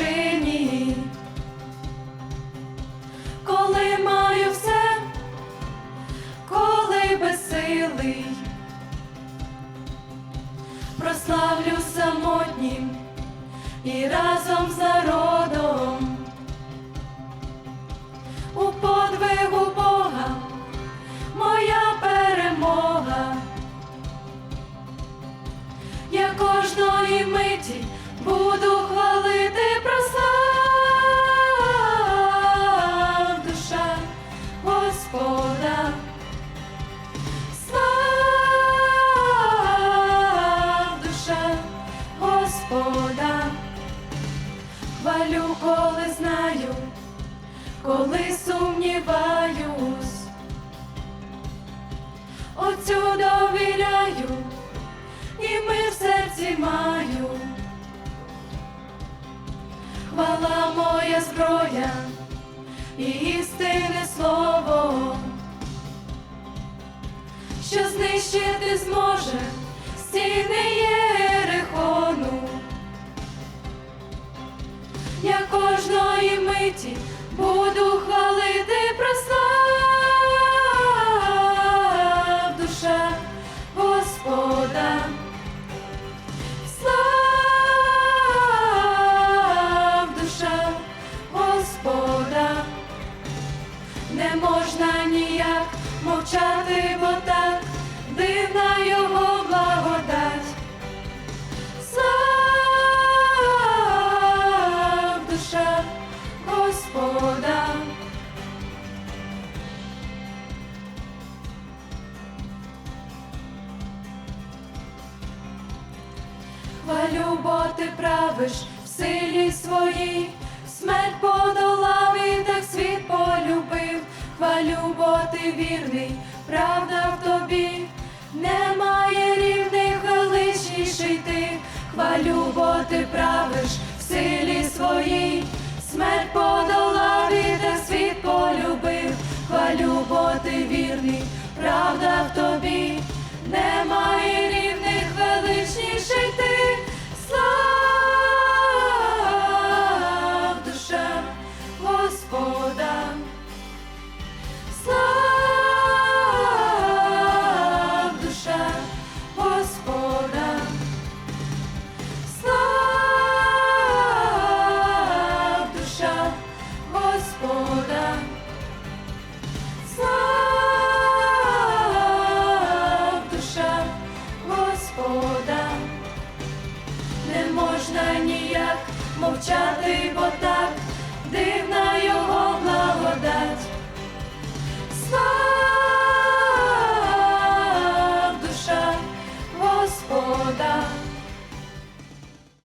і коли маю все, коли безсилий, прославлю самотнім і разом з народом у подвигу Бога моя перемога. Я кожної миті буду хвалити коли сумніваюсь, Отцю довіряю і мир в серці маю. Хвала моя зброя і істинне слово, що знищити зможе стіни Єрихону. Я кожної миті Хвалю, бо ти правиш в силі своїй, смерть подолав і так світ полюбив. Хвалю, бо ти вірний, правда в тобі, немає рівних величніший ти. Хвалю, бо ти правиш в силі своїй, смерть Господа. Слав душа Господа. Не можна ніяк мовчати,